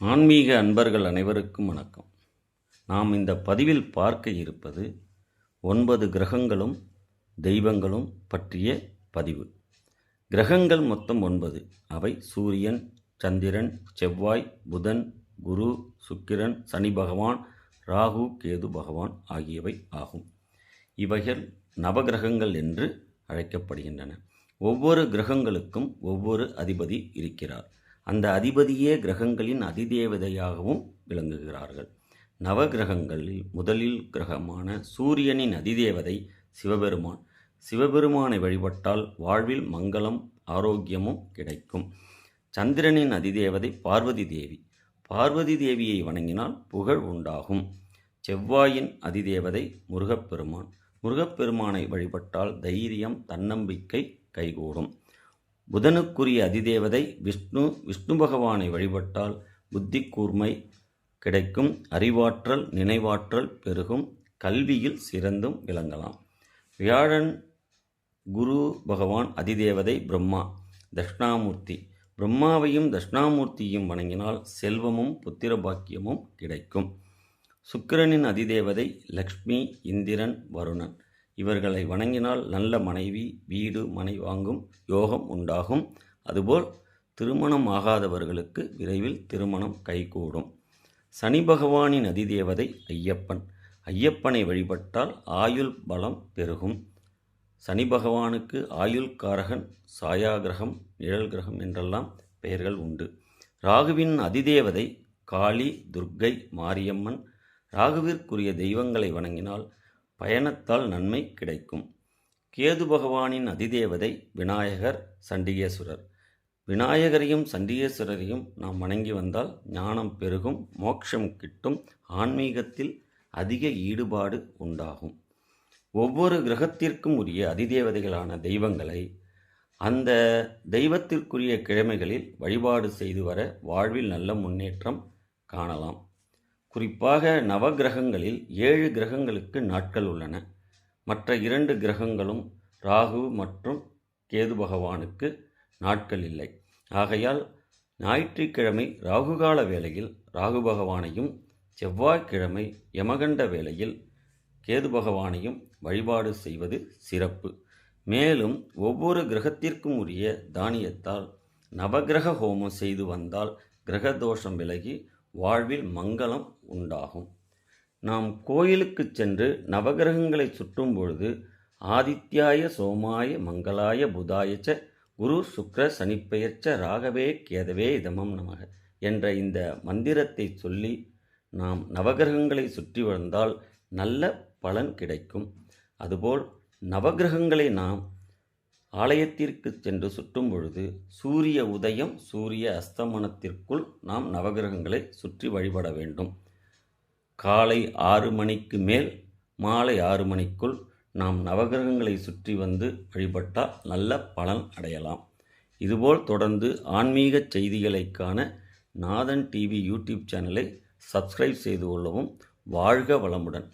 ஆன்மீக அன்பர்கள் அனைவருக்கும் வணக்கம். நாம் இந்த பதிவில் பார்க்க இருப்பது ஒன்பது கிரகங்களும் தெய்வங்களும் பற்றிய பதிவு. கிரகங்கள் மொத்தம் ஒன்பது. அவை சூரியன் சந்திரன் செவ்வாய் புதன் குரு சுக்கிரன் சனி பகவான் ராகு கேது பகவான் ஆகியவை ஆகும். இவைகள் நவகிரகங்கள் என்று அழைக்கப்படுகின்றன. ஒவ்வொரு கிரகங்களுக்கும் ஒவ்வொரு அதிபதி இருக்கிறார். அந்த அதிபதியே கிரகங்களின் அதிதேவதையாகவும் விளங்குகிறார்கள். நவகிரகங்களில் முதலில் கிரகமான சூரியனின் அதிதேவதை சிவபெருமான். சிவபெருமானை வழிபட்டால் வாழ்வில் மங்களம் ஆரோக்கியமும் கிடைக்கும். சந்திரனின் அதிதேவதை பார்வதி தேவி. பார்வதி தேவியை வணங்கினால் புகழ் உண்டாகும். செவ்வாயின் அதிதேவதை முருகப்பெருமான். முருகப்பெருமானை வழிபட்டால் தைரியம் தன்னம்பிக்கை கைகூடும். புதனுக்குரிய அதிதேவதை விஷ்ணு விஷ்ணு பகவானை வழிபட்டால் புத்தி கூர்மை கிடைக்கும் அறிவாற்றல் நினைவாற்றல் பெருகும் கல்வியில் சிறந்தும் விளங்கலாம். வியாழன் குரு பகவான் அதிதேவதை பிரம்மா தட்சிணாமூர்த்தி. பிரம்மாவையும் தட்சிணாமூர்த்தியும் வணங்கினால் செல்வமும் புத்திர பாக்கியமும் கிடைக்கும். சுக்கிரனின் அதிதேவதை லக்ஷ்மி இந்திரன் வருணன். இவர்களை வணங்கினால் நல்ல மனைவி வீடு மனை வாங்கும் யோகம் உண்டாகும். அதுபோல் திருமணம் ஆகாதவர்களுக்கு விரைவில் திருமணம் கைகூடும். சனி பகவானின் அதிதேவதை ஐயப்பன். ஐயப்பனை வழிபட்டால் ஆயுள் பலம் பெருகும். சனி பகவானுக்கு ஆயுள் காரகன் சாயாகிரகம் நிழல் கிரகம் என்றெல்லாம் பெயர்கள் உண்டு. ராகுவின் அதிதேவதை காளி துர்க்கை மாரியம்மன் ராகுவிற்குரிய தெய்வங்களை வணங்கினால் பயணத்தால் நன்மை கிடைக்கும். கேது பகவானின் அதிதேவதை விநாயகர் சண்டிகேஸ்வரர். விநாயகரையும் சண்டிகேஸ்வரரையும் நாம் வணங்கி வந்தால் ஞானம் பெருகும் மோட்சம் கிட்டும் ஆன்மீகத்தில் அதிக ஈடுபாடு உண்டாகும். ஒவ்வொரு கிரகத்திற்கும் உரிய அதிதேவதைகளான தெய்வங்களை அந்த தெய்வத்திற்குரிய கிழமைகளில் வழிபாடு செய்து வர வாழ்வில் நல்ல முன்னேற்றம் காணலாம். குறிப்பாக நவகிரகங்களில் ஏழு கிரகங்களுக்கு நாட்கள் உள்ளன. மற்ற இரண்டு கிரகங்களும் ராகு மற்றும் கேது பகவானுக்கு நாட்கள் இல்லை. ஆகையால் ஞாயிற்றுக்கிழமை ராகுகால வேளையில் ராகு பகவானையும் செவ்வாய்க்கிழமை யமகண்ட வேளையில் கேது பகவானையும் வழிபாடு செய்வது சிறப்பு. மேலும் ஒவ்வொரு கிரகத்திற்கும் உரிய தானியத்தால் நவகிரக ஹோமம் செய்து வந்தால் கிரக தோஷம் விலகி வாழ்வில் மங்களம் உண்டாகும். நாம் கோயிலுக்கு சென்று நவகிரகங்களை சுற்றும் பொழுது ஆதித்யாய சோமாய மங்களாய புதாயச்ச குரு சுக்ர சனிப்பெயர்ச்ச ராகவே கேதவே இதமம் நமக என்ற இந்த மந்திரத்தை சொல்லி நாம் நவகிரகங்களை சுற்றி வந்தால் நல்ல பலன் கிடைக்கும். அதுபோல் நவகிரகங்களை நாம் ஆலயத்திற்கு சென்று சுற்றும் பொழுது சூரிய உதயம் சூரிய அஸ்தமனத்திற்குள் நாம் நவகிரகங்களை சுற்றி வழிபட வேண்டும். காலை ஆறு மணிக்கு மேல் மாலை ஆறு மணிக்குள் நாம் நவகிரகங்களை சுற்றி வந்து வழிபட்டால் நல்ல பலன் அடையலாம். இதுபோல் தொடர்ந்து ஆன்மீக செய்திகளை காண நாதன் டிவி யூடியூப் சேனலை சப்ஸ்கிரைப் செய்து கொள்ளவும் வாழ்க வளமுடன்.